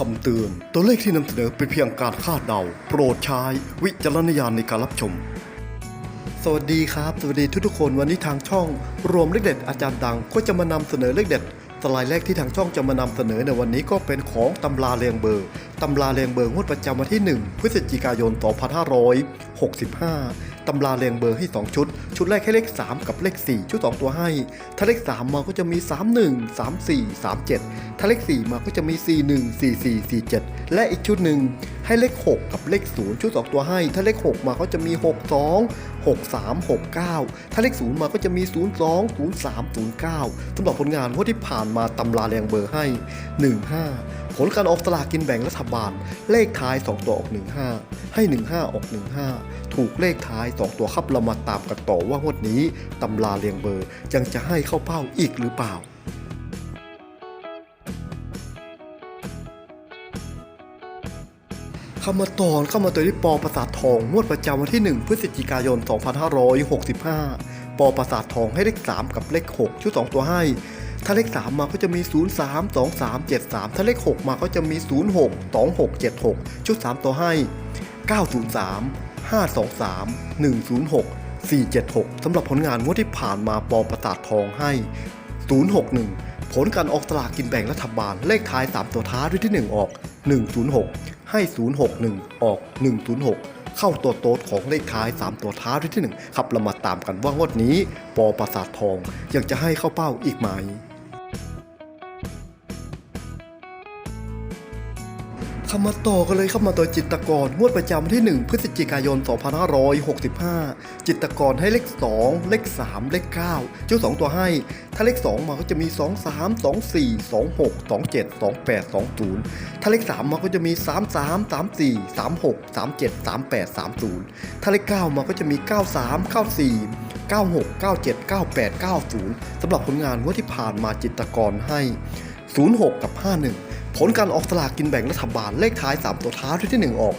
คำเตือน ตัวเลขที่นำเสนอเป็นเพียงการคาดเดา โปรดใช้วิจารณญาณในการรับชม สวัสดีครับ สวัสดีทุกทุกคนวันนี้ทางช่อง รวมเลขเด็ดอาจารย์ดังก็จะมานำเสนอเลขเด็ด สไลด์แรกที่ทางช่องจะมานำเสนอในวันนี้ก็เป็นของตำราเรียงเบอร์ตำราเรียงเบอร์งวดประจำวันที่ 1 พฤศจิกายน 2565ตำราเรียงเบอร์ให้ 2 ชุด ชุดแรกให้เลข 3 กับเลข 4 ชุด 2 ตัวให้ ถ้าเลข 3 มาก็จะมี 31 34 37 ถ้าเลข 4 มาก็จะมี 41 44 47 และอีกชุดหนึ่ง ให้เลข 6 กับเลข 0ชุด2ตัวให้ ถ้าเลข 6 มาก็จะมี 62 63 69 ถ้าเลข 0 มาก็จะมี 02 03 09สำหรับผลงานงวดที่ผ่านมาตำราเรียงเบอร์ให้ 15 ผลการออกสลากกินแบ่งรัฐบาล เลขท้าย 2 ตัวออก 15 ให้ 15 ออก 15 ถูกเลขท้าย 2 ตัวครับเรามาตามกันต่อว่างวดนี้ตำราเรียงเบอร์ยังจะให้เข้าเป้าอีกหรือเปล่า เข้ามาตอนเข้ามาตัวที่ปอประสาททองงวดประจำวันที่ 1 พฤศจิกายน 2565 ปอประสาททองให้เลข 3 กับเลข 6 ชุด 2 ตัวให้ ถ้าเลข 3 มาก็จะมี 0 3 2 3 7 3 ถ้าเลข 6 มาก็จะมี 0 6 2 6 7 6 ชุด 3 ตัวให้ 903 523 106 476 สำหรับผลงานงวดที่ผ่านมาปอประสาททองให้ 061 ผลการออกสลากกินแบ่งรัฐบาลเลขท้าย 3 ตัวท้ายด้วยที่ 1 ออก 106 ให้ 061 ออก 106 เข้าตัวโต๊ดของเลขท้าย 3 ตัวท้ายที่ 1 ครับเรามาตามกันว่างวดนี้ ปอประสาททองยังจะให้เข้าเป้าอีกไหม เข้ามาต่อกันเลยเข้ามาตัวจิตรกรงวดประจำที่ 1 พฤศจิกายน 2565 จิตรกรให้เลข 2 เลข 3 เลข 9 เจ้า 2 ตัวให้ ถ้าเลข 2 มาก็จะมี 2 3 2 4 2 6 2 7 2 8 2 0 ถ้าเลข 3 มาก็จะมี 3 3 3 4 3 6 3 7 3 8 3 0 ถ้าเลข 9 มาก็จะมี 9 3 9 4 96 97 98 90 สำหรับผลงานงวดที่ผ่านมาจิตรกรให้ 06 กับ 51 ผลการออกสลากกินแบ่งรัฐบาลเลขท้าย 3 ตัวท้ายที่ 1 ออก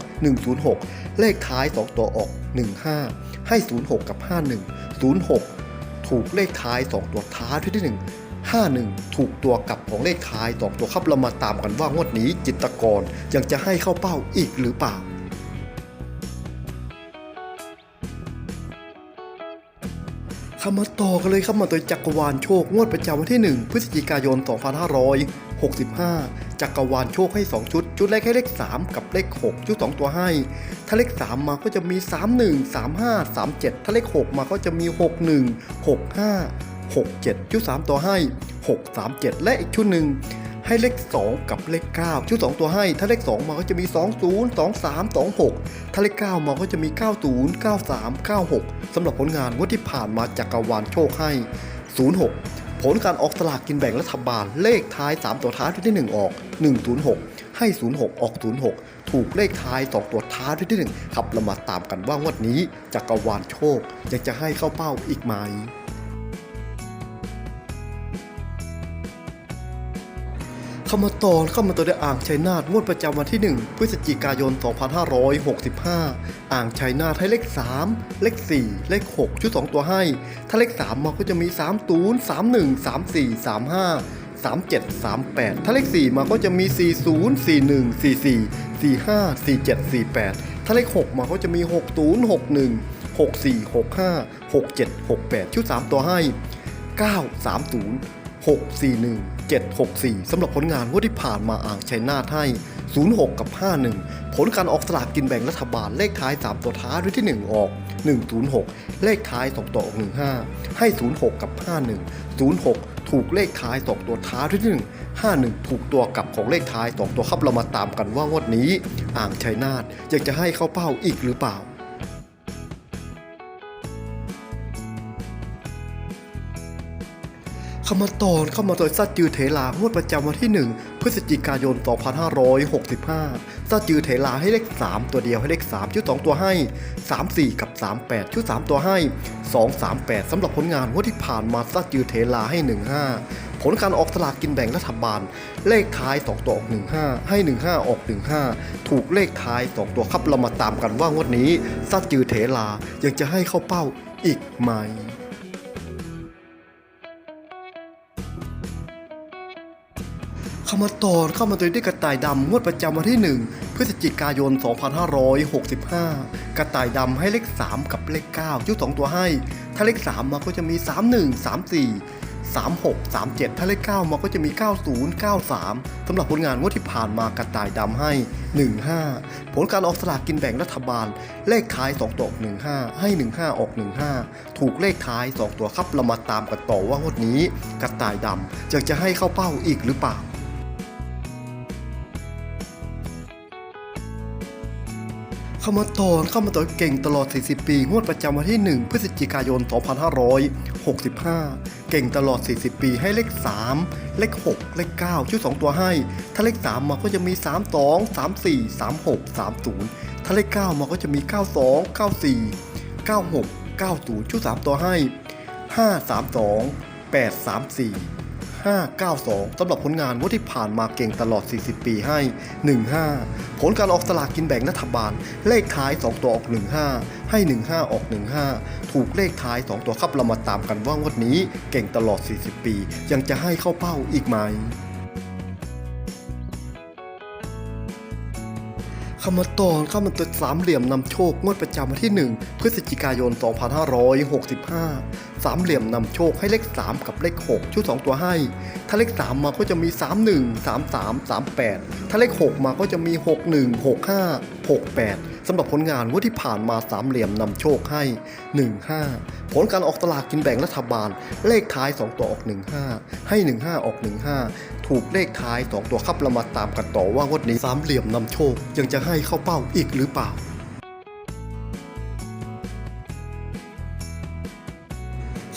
106 เลขท้าย 2 ตัวออก 15 ให้ 06 กับ 51 06 ถูกเลขท้าย 2 ตัวท้ายที่ 1 51 ถูกตัวกลับของเลขท้าย2ตัวครับเรามาตามกันว่างวดนี้จิตกรยังจะให้เข้าเป้าอีกหรือเปล่า เข้ามาต่อกันเลยครับมาโดยจักรวาลโชคงวดประจำวันที่ 1 พฤศจิกายน 2565 จักรวาลโชคให้ 2 ชุด ชุดแรกให้เลข 3 กับเลข 6 ชุด 2 ตัวให้ ถ้าเลข 3 มาก็จะมี 31 35 37 ถ้าเลข 6 มาก็จะมี 61 65 67 ชุด 3 ตัวให้ 6 37 และอีกชุดหนึ่ง ให้เลข 2 กับเลข 9 ชุด 2 ตัวให้ ถ้าเลข 2 มาก็จะมี 20 23 26 ถ้าเลข 9 มาก็จะมี 90 93 96สำหรับผลงานงวดที่ผ่านมาจากกรวาลโชคให้ 06 ผลการออกสลากกินแบ่งรัฐบาลเลขท้าย 3 ตัวท้ายที่ 1 ออก 106ให้ 06 ออก 06 ถูกเลขท้าย 2 ตัวท้ายที่ 1 ครับ เรามาตามกันว่างวดนี้จากกรวาลโชคยังจะให้เข้าเป้าอีกไหม เข้ามาต่อเข้ามาตัวได้อ่างชัยนาทงวดประจำวันที่ 1 พฤศจิกายน 2565 อ่างชัยนาทให้เลข 3 เลข 4 เลข 6 ชุด 2 ตัวให้ ถ้าเลข 3 มาก็จะมี 3 0 3 1 3 4 3 5 37 38 ถ้าเลข 4 มาก็จะมี 40 41 44 45 47 48 ถ้าเลข 6 มาก็จะมี 60 61 64 65 67 68 ชุด 3 ตัวให้ 930 641 764 สำหรับผลงานงวดที่ผ่านมาอ่างชัยนาทให้ 06 กับ 51 ผลการออกสลากกินแบ่งรัฐบาลเลขท้าย 3 ตัวท้ายด้วยที่ 1 ออก 106 เลขท้าย 2 ตัวออก 15 ให้ 06 กับ 51 06 ถูกเลขท้าย 2 ตัวท้ายด้วยที่ 1 51 ถูกตัวกลับของเลขท้าย 2 ตัวครับเรามาตามกันว่างวดนี้ อ่างชัยนาทอยังจะให้เข้าเป้าอีกหรือเปล่า ขมาตอนเข้ามาโดยซัดจือเถลางวดประจำวันที่ 1 พฤศจิกายน 2565ซัดจือเถลาให้เลข 3 ตัวเดียวให้เลข 3ชุด2ตัวให้ 3 4 กับ 38ชุด3ตัวให้ 2 3 8สำหรับผลงานงวดที่ผ่านมาซัดจือเถลาให้ 15 ผลการออกสลากกินแบ่งรัฐบาล เลขท้าย 2 ตัวออก 15 ให้ 15 ออก 15 ถูกเลขท้าย 2 ตัวครับเรามาตามกันว่างวดนี้ซัดจือเถลายังจะให้เข้าเป้าอีกไหม เข้ามาตอนเข้ามาตัวด้วยกระต่ายดำงวดประจำวันที่ 1 พฤศจิกายน 2565 กระต่ายดำให้เลข 3 กับเลข9ชุด2ตัวให้ ถ้าเลข 3 มาก็จะมี 31 34 36 37 ถ้าเลข 9 มาก็จะมี 90 93 สำหรับผลงานงวดที่ผ่านมากระต่ายดำให้ 15 ผลการออกสลากกินแบ่งรัฐบาล เลขท้าย 2 ตัวออก15 ให้ 15 ออก 15 ถูกเลขท้าย 2 ตัวครับเรามาตามกันต่อว่างวดนี้ กระต่ายดำจะจะให้เข้าเป้าอีกหรือเปล่า เข้ามาตอนเข้ามาตอนเก่งตลอด 40 ปี งวดประจำวันที่ 1 พฤศจิกายน 2565 เก่งตลอด 40 ปีให้เลข 3 เลข 6 เลข 9ชุด2ตัวให้ ถ้าเลข 3 มาก็จะมี 32 34 36 30 ถ้าเลข 9 มาก็จะมี 92 94 96 90ชุด3ตัวให้ 532 834 592สำหรับผลงานงวดที่ผ่านมาเก่งตลอด 40 ปีให้ 15 ผลการออกสลากกินแบ่งรัฐบาล เลขท้าย 2 ตัวออก 15 ให้ 15 ออก 15 ถูกเลขท้าย 2 ตัวครับเรามาตามกันว่างวดนี้เก่งตลอด 40 ปี ยังจะให้เข้าเป้าอีกไหมเข้ามาตอนเข้ามาตัวสามเหลี่ยมนำโชคงวดประจำวันที่ 1 พฤศจิกายน 2565 สามเหลี่ยมนำโชคให้เลข 3 กับเลข 6 ชุด 2 ตัวให้ ถ้าเลข 3 มาก็จะมี 31 33 38 ถ้าเลข 6 มาก็จะมี 61 65 68สำหรับผลงานงวดที่ผ่านมาสามเหลี่ยมนำโชคให้ 15 ผลการออกตลากกินแบ่งรัฐบาล เลขท้าย 2 ตัวออก 15 ให้ 15 ออก 15 ถูกเลขท้าย 2 ตัวครับเรามาตามกันต่อว่างวดนี้สามเหลี่ยมนำโชคยังจะให้เข้าเป้าอีกหรือเปล่า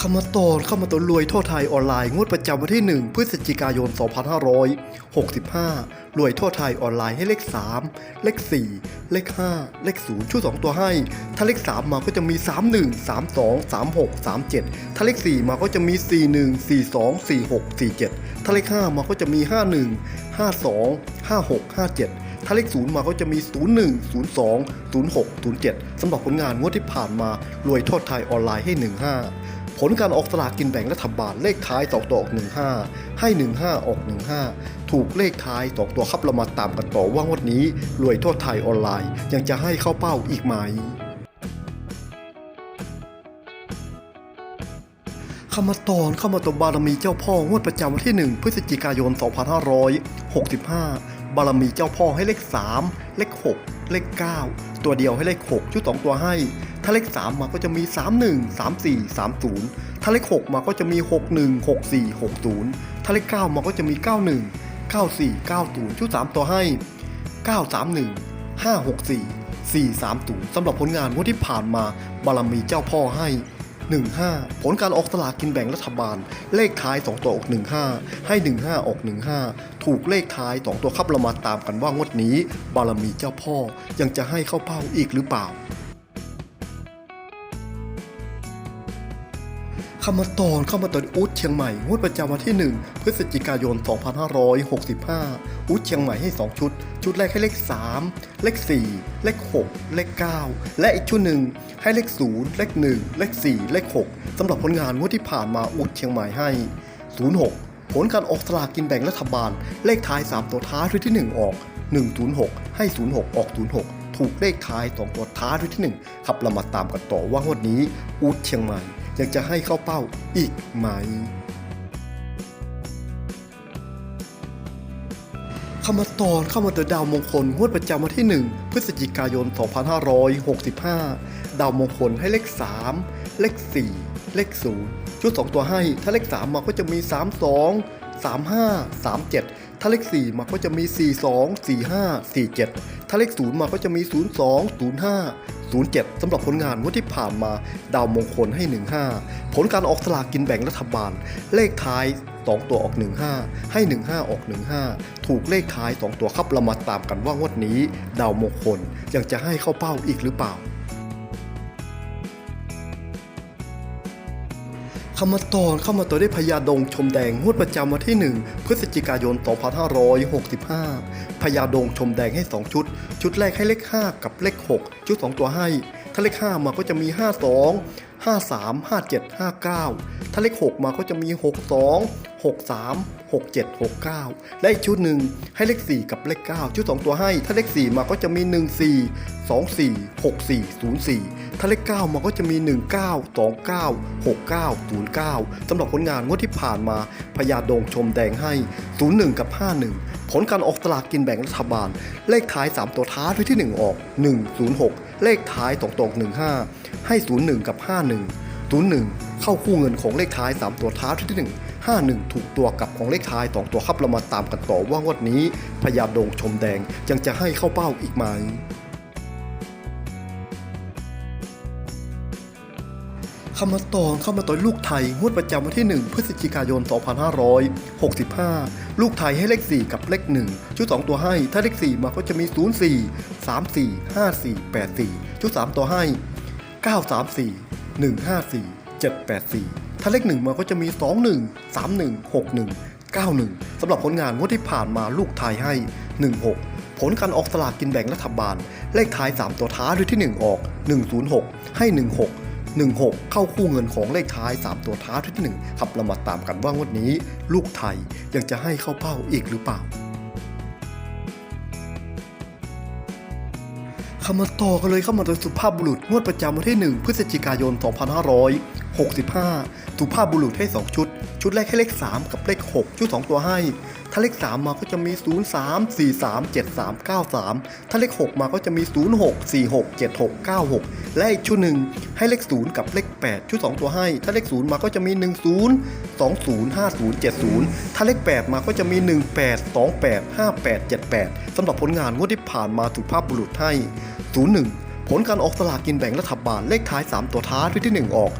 เข้ามาตอนเข้ามาตัวรวยทั่วไทยออนไลน์งวดประจำวันที่ 1 พฤศจิกายน 2565 รวยทั่วไทยออนไลน์ให้เลข 3 เลข 4 เลข 5 เลข 0ชุด2ตัวให้ ถ้าเลข 3 มาก็จะมี 31 32 36 37 ถ้าเลข 4 มาก็จะมี 41 42 46 47 ถ้าเลข 5 มาก็จะมี 51 52 56 57 ถ้าเลข 0 มาก็จะมี 01 02 06 07สำหรับผลงานงวดที่ผ่านมารวยทั่วไทยออนไลน์ให้ 15 ลการออกสลากกินแบ่งรัฐบาลเลขท้าย2ตัวออก 15 ให้ 15 ออก 15 ถูกเลขท้าย 2 ตัวครับเรามาตามกันต่อว่างวดนี้ รวยทั่วไทยออนไลน์ ยังจะให้เข้าเป้าอีกไหมเข้ามาตอนเข้ามาตัวบารมีเจ้าพ่องวดประจำวันที่ 1 พฤศจิกายน 2565 บารมีเจ้าพ่อให้เลข 3 เลข 6 เลข 9 ตัวเดียวให้เลข 6 ชุด 2 ตัวให้ ถ้าเลข 3 มาก็จะมี 31 34 30 ถ้าเลข 6 มาก็จะมี 61 64 60 ถ้าเลข 9 มาก็จะมี 91 94 90 ชุด 3 ตัวให้ 931 564 430 สำหรับผลงานงวดที่ผ่านมาบารมีเจ้าพ่อให้ 15 ผลการออกสลากกินแบ่งรัฐบาล เลขท้าย 2 ตัวออก 15 ให้ 15 ออก 15 ถูกเลขท้าย 2 ตัวครับเรามาตามกันว่างวดนี้ บารมีเจ้าพ่อยังจะให้เข้าเป้าอีกหรือเปล่า เข้ามาตอนเข้ามาตอนอุดเชียงใหม่งวดประจำวันที่ 1 พฤศจิกายน 2565อุดเชียงใหม่ให้ 2 ชุด ชุดแรกให้เลข 3 เลข 4 เลข 6 เลข 9 และอีกชุดหนึ่งให้เลข 0 เลข 1 เลข 4 เลข 6สำหรับผลงานงวดที่ผ่านมาอุดเชียงใหม่ให้ 06 ผลการออกสลากกินแบ่งรัฐบาล เลขท้าย 3 ตัวท้ายด้วยที่ 1 ออก 106 ให้ 06 ออก 06 ถูกเลขท้าย2ตัวท้ายด้วยที่ 1 ครับเรามาตามกันต่อว่างวดนี้อุดเชียงใหม่ ยังจะให้เข้าเป้าอีกไหมเข้ามาตอนเข้ามาเตัวดาวมงคลงวดประจำวันที่ 1 พฤศจิกายน 2565 ดาวมงคลให้เลข 3 เลข 4 เลข 0 ชุด 2 ตัวให้ ถ้าเลข 3 มาก็จะมี 32 35 37 ถ้าเลข 4 มาก็จะมี 42 45 47 ถ้าเลข 0 มาก็จะมี 02 05 07สำหรับผลงานงวดที่ผ่านมา ดาวมงคลให้ 15 ผลการออกสลากกินแบ่งรัฐบาล เลขท้าย 2 ตัวออก 15 ให้ 15 ออก 15 ถูกเลขท้าย 2 ตัวครับเรามาตามกันว่างวดนี้ ดาวมงคลยังจะให้เข้าเป้าอีกหรือเปล่า ขมาตอนเข้ามาตัวได้พญาดงชมแดงงวดประจำวันที่ 1 พฤศจิกายน 2565 พญาดงชมแดงให้ 2 ชุด ชุดแรกให้เลข 5 กับเลข 6 ชุด 2 ตัวให้ ถ้าเลข 5 มาก็จะมี 52 53 57 59 ถ้าเลข 6 มาก็จะมี 62 63 67 69 และอีกชุดหนึ่งให้เลข 4 กับเลข 9 ชุด 2 ตัวให้ ถ้าเลข 4 มาก็จะมี 14 24 64 04 ถ้าเลข 9 มาก็จะมี 19 29 69 09 สำหรับผลงานงวดที่ผ่านมาพญาดงชมแดงให้ 01 กับ 51 ผลการออกสลากกินแบ่งรัฐบาล เลขท้าย 3 ตัวท้ายด้วยที่ 1 ออก 106 เลขท้ายตรงตรง15 ให้ 01 กับ 51 01 เข้าคู่เงินของเลขท้าย 3 ตัวท้ายด้วยที่ 1 51 ถูกตัวกับของเลขท้ายสองตัวครับเรามาตามกันต่อว่างวดนี้พยาดงชมแดงยังจะให้เข้าเป้าอีกไหม เข้ามาตอนเข้ามาต่อยลูกไทยงวดประจำวันที่ 1 พฤศจิกายน 2565 ลูกไทยให้เลข 4 กับเลข 1 ชุด 2 ตัวให้ ถ้าเลข 4 มาก็จะมี 04 34 54 84 ชุด 3 ตัวให้ 934 154 784 ถ้าเลข 1 มาก็จะมี 21 31 61 91 สำหรับผลงานงวดที่ผ่านมาลูกไทยให้ 16ผลการออกสลากกินแบ่งรัฐบาล เลขท้าย 3 ตัวท้ายด้วยที่ 1 ออก 106 ให้ 16 16 เข้าคู่เงินของเลขท้าย 3 ตัวท้ายที่ 1 ครับเรามาตามกันว่างวดนี้ ลูกไทยยังจะให้เข้าเป้าอีกหรือเปล่าเข้ามาต่อกันเลยเข้ามาโดยสุภาพบุรุษงวดประจำวันที่ 1 พฤศจิกายน 2565 สุภาพบุรุษให้ 2 ชุด ชุดแรกให้เลข 3 กับเลข 6 ชุด 2 ตัวให้ ถ้าเลข 3 มาก็จะมี 0 3 4 3 7 3 9 3 ถ้าเลข 6 มาก็จะมี 0 6 4 6 7 6 9 6 และอีกชุดหนึ่งให้เลข 0 กับเลข 8 ชุด 2 ตัวให้ ถ้าเลข 0 มาก็จะมี 1 0 2 0 5 0 7 0 ถ้าเลข 8 มาก็จะมี 1 8 2 8 5 8 7 8สำหรับผลงานงวดที่ผ่านมาสุภาพบุรุษให้ 01ผลการออกสลากกินแบ่งรัฐบาลเลขท้าย 3 ตัวท้ายด้วยที่ 1 ออก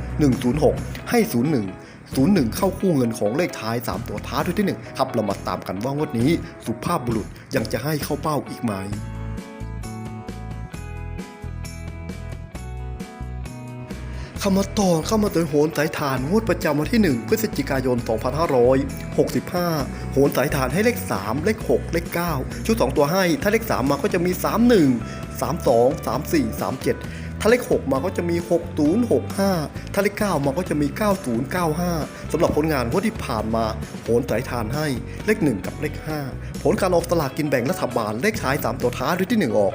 106 ให้ 01 01 เข้าคู่เงินของเลขท้าย 3 ตัวท้ายด้วยที่ 1 ครับเรามาตามกันว่างวดนี้ สุภาพบุรุษยังจะให้เข้าเป้าอีกไหมเข้ามาต่อเข้ามาโดยโหนสายฐานงวดประจำวันที่ 1 พฤศจิกายน 2565 โหนสายฐานให้เลข 3 เลข 6 เลข 9 ชุด 2 ตัวให้ ถ้าเลข 3 มาก็จะมี 31 32 34 37 ถ้าเลข 6 มาก็จะมี 60 65 ถ้าเลข 9 มาก็จะมี 90 95สำหรับผลงานงวดที่ผ่านมาโหนสายฐานให้เลข 1 กับเลข 5 ผลการออกสลากกินแบ่งรัฐบาลเลขท้าย 3 ตัวท้ายด้วยที่ 1 ออก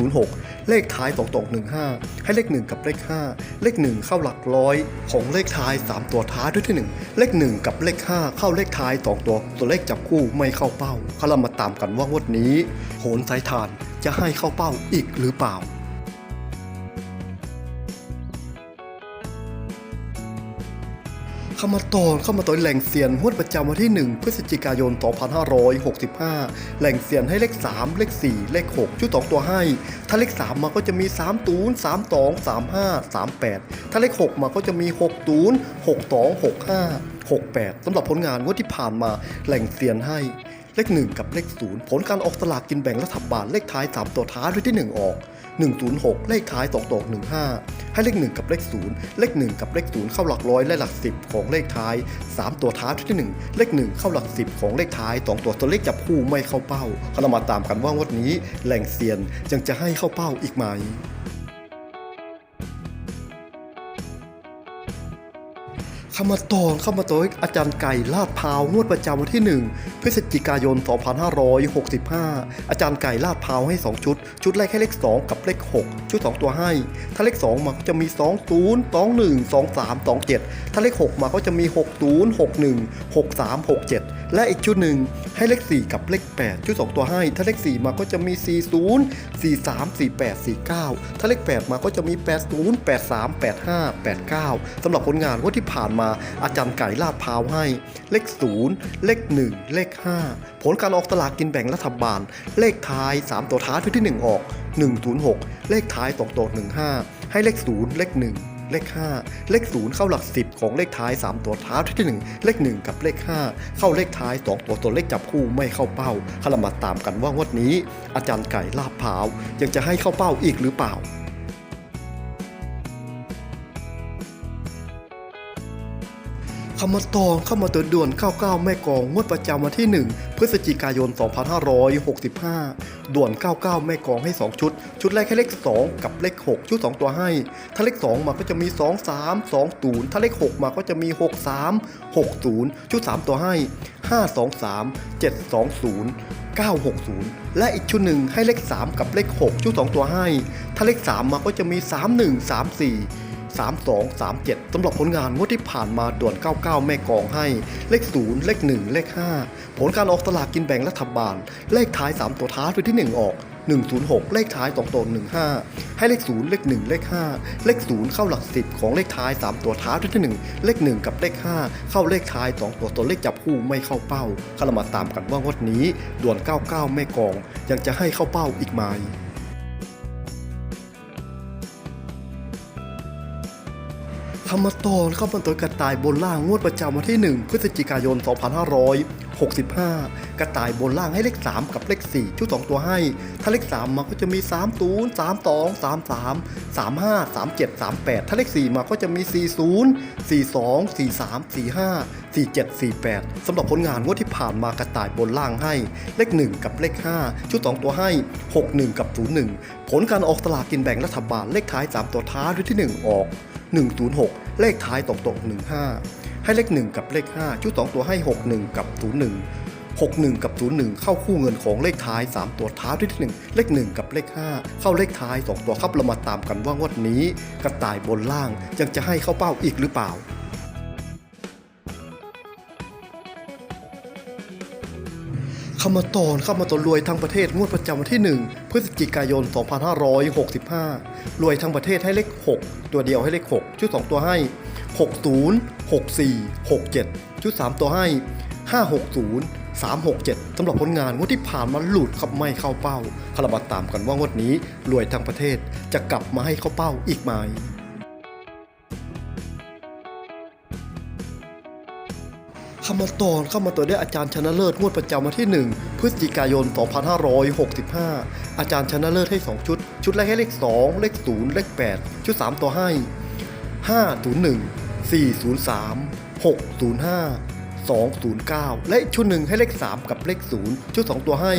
106 เลขท้าย2ตก15 ให้เลข 1 กับเลข 5 เลข 1 เข้าหลักร้อยของเลขท้าย 3 ตัวท้ายด้วยที่ 1 เลข 1 กับเลข 5 เข้าเลขท้าย2ตัวตัวเลขจับคู่ไม่เข้าเป้าเขาเรามาตามกันว่างวดนี้ โหนสายทานจะให้เข้าเป้าอีกหรือเปล่า เข้ามาตอนเข้ามาต่อยแหล่งเสียนงวดประจำวันที่ 1 พฤศจิกายน 2565 แหล่งเสียนให้เลข 3 เลข 4 เลข 6 ชุด 2 ตัวให้ ถ้าเลข 3 มาก็จะมี 3 0 3 2 3 5 3 8 ถ้าเลข 6 มาก็จะมี 6 0 6 2 6 5 6 8สำหรับผลงานงวดที่ผ่านมาแหล่งเสียนให้เลข 1 กับเลข 0 ผลการออกสลากกินแบ่งรัฐบาลเลขท้าย 3 ตัวท้ายด้วยที่ 1 ออก 106 เลขท้าย2ตก15 ให้เลข 1 กับเลข 0 เลข 1 กับเลข 0 เข้าหลักร้อยและหลัก 10 ของเลขท้าย 3 ตัวท้ายที่ 1 เลข 1 เข้าหลัก 10 ของเลขท้าย 2 ตัวตัวเลขจับคู่ไม่เข้าเป้าเรามาตามกันว่างวดนี้แหล่งเซียนยังจะให้เข้าเป้าอีกไหม เข้ามาต่อเข้ามาตอนอาจารย์ไก่ลาดพร้าวงวดประจำวันที่ 1 พฤศจิกายน 2565 อาจารย์ไก่ลาดพร้าวให้ 2 ชุด ชุดแรกให้เลข 2 กับเลข 6 ชุด 2 ตัวให้ ถ้าเลข 2 มาก็จะมี 2 0 2 1 2 3 2 7 ถ้าเลข 6 มาก็จะมี 6 0 6 1 6 3 6 7 และอีกชุดหนึ่งให้เลข 4 กับเลข 8 ชุด 2 ตัวให้ ถ้าเลข 4 มาก็จะมี 40 43 48 49 ถ้าเลข 8 มาก็จะมี 80 83 85 89สำหรับผลงานงวดที่ผ่านมาอาจารย์ไก่ลาดพาวให้ เลข 0 เลข 1 เลข 5 ผลการออกตลากกินแบ่งรัฐบาล เลขท้าย 3 ตัวท้ายที่ 1 ออก 106 เลขท้าย2ตัว15 ให้เลข 0 เลข 1 เลข 5 เลข 0 เข้าหลัก 10 ของเลขท้าย 3 ตัวท้ายที่ 1 เลข 1 กับเลข 5 เข้าเลขท้าย 2 ตัวตัวเลขจับคู่ไม่เข้าเป้าขลามาตามกันว่างวดนี้ อาจารย์ไก่ลาบเผาวยังจะให้เข้าเป้าอีกหรือเปล่า คำมาตองเข้ามาตัวด่วน99แม่กองงวดประจำวันที่ 1 พฤศจิกายน 2565 ด่วน 99 แม่กองให้ 2 ชุด ชุดแรกให้เลข 2 กับเลข 6 ชุด 2 ตัวให้ ถ้าเลข 2 มาก็จะมี 2 3 2 0 ถ้าเลข 6 มาก็จะมี 6 3 6 0 ชุด 3 ตัวให้ 5 2 3 7 2 0 960 และอีกชุดหนึ่งให้เลข 3 กับเลข 6 ชุด 2 ตัวให้ ถ้าเลข 3 มาก็จะมี 31 3237สำหรับผลงานงวดที่ผ่านมาด่วน 99 แม่กองให้ เลข 0 เลข 1 เลข 5 ผลการออกสลากกินแบ่งรัฐบาล เลขท้าย 3 ตัวท้ายตัวที่ 1 ออก 106 เลขท้าย2ตัว 15 ให้เลข 0 เลข 1 เลข 5 เลข 0 เข้าหลัก 10 ของเลขท้าย 3 ตัวท้ายตัวที่ 1 เลข 1 กับเลข 5 เข้าเลขท้าย 2 ตัวตัวเลขจับคู่ไม่เข้าเป้าก็เรามาตามกันว่างวดนี้ ด่วน 99 แม่กอง ยังจะให้เข้าเป้าอีกไหม คำมาตอนเข้ามาตัวกระต่ายบนล่างงวดประจำวันที่ 1 พฤศจิกายน 2565 กระต่ายบนล่างให้เลข 3 กับเลข 4 ชุด 2 ตัวให้ ถ้าเลข 3 มาก็จะมี 3 0 3 2 3 3 3 5 3 7 3 8 ถ้าเลข 4 มาก็จะมี 4 0 4 2 4 3 4 5 4 7 4 8สำหรับผลงานงวดที่ผ่านมากระต่ายบนล่างให้ เลข 1 กับเลข 5 ชุด 2 ตัวให้ 6 1 กับ 0 1 ผลการออกสลากกินแบ่งรัฐบาลเลขท้าย 3 ตัวท้ายด้วยที่ 1 ออก 106 เลขท้ายตรงตก15 ให้เลข 1 กับเลข 5 ชุด 2 ตัวให้ 61 กับ 01 61 กับ 01 เข้าคู่เงินของเลขท้าย 3 ตัวท้ายด้วยที่ 1 เลข 1 กับเลข 5 เข้าเลขท้าย 2 ตัวครับเรามาตามกันว่างวดนี้ กระต่ายบนล่างยังจะให้เข้าเป้าอีกหรือเปล่าเข้ามาตอนเข้ามาตอนรวยทั้งประเทศงวดประจำวันที่ 1 พฤศจิกายน 2565 รวยทั้งประเทศให้เลข 6 ตัวเดียวให้เลข 6 ชุด 2 ตัวให้ 60 64 67 ชุด 3 ตัวให้ 560 367สำหรับผลงานงวดที่ผ่านมาหลุดขับไม่เข้าเป้าคาราบาตามกันว่างวดนี้รวยทั้งประเทศจะกลับมาให้เข้าเป้าอีกไหม เข้ามาตอนเข้ามาตัวได้อาจารย์ชนะเลิศงวดประจำวันที่ 1 พฤศจิกายน 2565 อาจารย์ชนะเลิศให้ 2 ชุด ชุดแรกให้เลข 2 เลข 0 เลข 8 ชุด 3 ตัวให้ 501 403 605 209 และอีกชุดหนึ่งให้เลข 3 กับเลข 0 ชุด 2 ตัวให้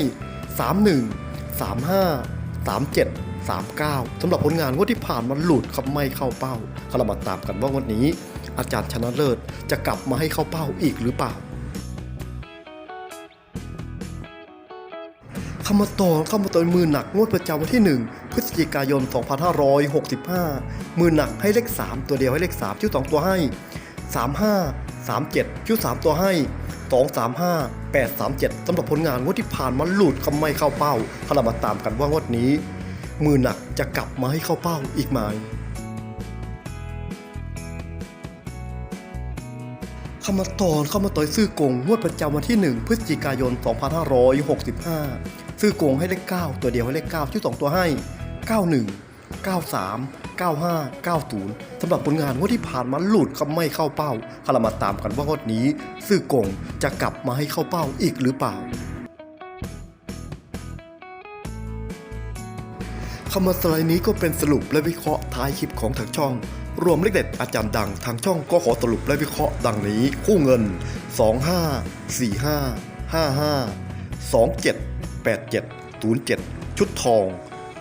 31 35 37 39สำหรับผลงานงวดที่ผ่านมาหลุดครับไม่เข้าเป้าเรามาตามกันว่างวดนี้ อาจารย์ชนะเลิศจะกลับมาให้เข้าเป้าอีกหรือเปล่าเข้ามาต่อเข้ามาต่อยมือหนักงวดประจำวันที่ 1 พฤศจิกายน 2565 มือหนักให้เลข 3 ตัวเดียวให้เลข 3ชุด2ตัวให้ 35 37ชุด3ตัวให้ 235 837สำหรับผลงานงวดที่ผ่านมาหลุดคำไม่เข้าเป้าเรามาตามกันว่างวดนี้ มือหนักจะกลับมาให้เข้าเป้าอีกไหม เข้ามาตอนเข้ามาต่อยซื่อกงงวดประจำวันที่ 1 พฤศจิกายน 2565 ซื่อกงให้เลข 9 ตัวเดียวให้เลข 9ชุด2ตัวให้ 91 93 95 90 สำหรับผลงานงวดที่ผ่านมาหลุดเขาไม่เข้าเป้าเรามาตามกันว่างวดนี้ ซื่อกงจะกลับมาให้เข้าเป้าอีกหรือเปล่าคำว่าสไลด์นี้ก็เป็นสรุปและวิเคราะห์ท้ายคลิปของทางช่อง รวมเลขเด็ดอาจารย์ดังทางช่องก็ขอสรุปและวิเคราะห์ดังนี้ คู่เงิน 25 45 55 27 87 07 ชุดทอง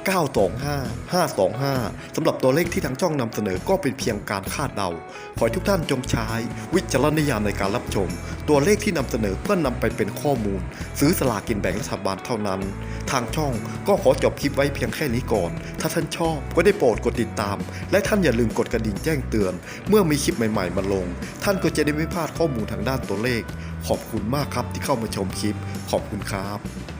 925 525 สำหรับตัวเลขที่ทางช่องนำเสนอก็เป็นเพียงการคาดเดา ขอให้ทุกท่านจงใช้ วิจารณญาณในการรับชม ตัวเลขที่นำเสนอเพื่อนนำไปเป็นข้อมูล ซื้อสลากินแบ่งรัฐบาลเท่านั้น ทางช่องก็ขอจบคลิปไว้เพียงแค่นี้ก่อน ถ้าท่านชอบก็ได้โปรดกดติดตาม และท่านอย่าลืมกดกระดิ่งแจ้งเตือน เมื่อมีคลิปใหม่ๆมาลง ท่านก็จะได้ไม่พลาดข้อมูลทางด้านตัวเลข ขอบคุณมากครับที่เข้ามาชมคลิป ขอบคุณครับ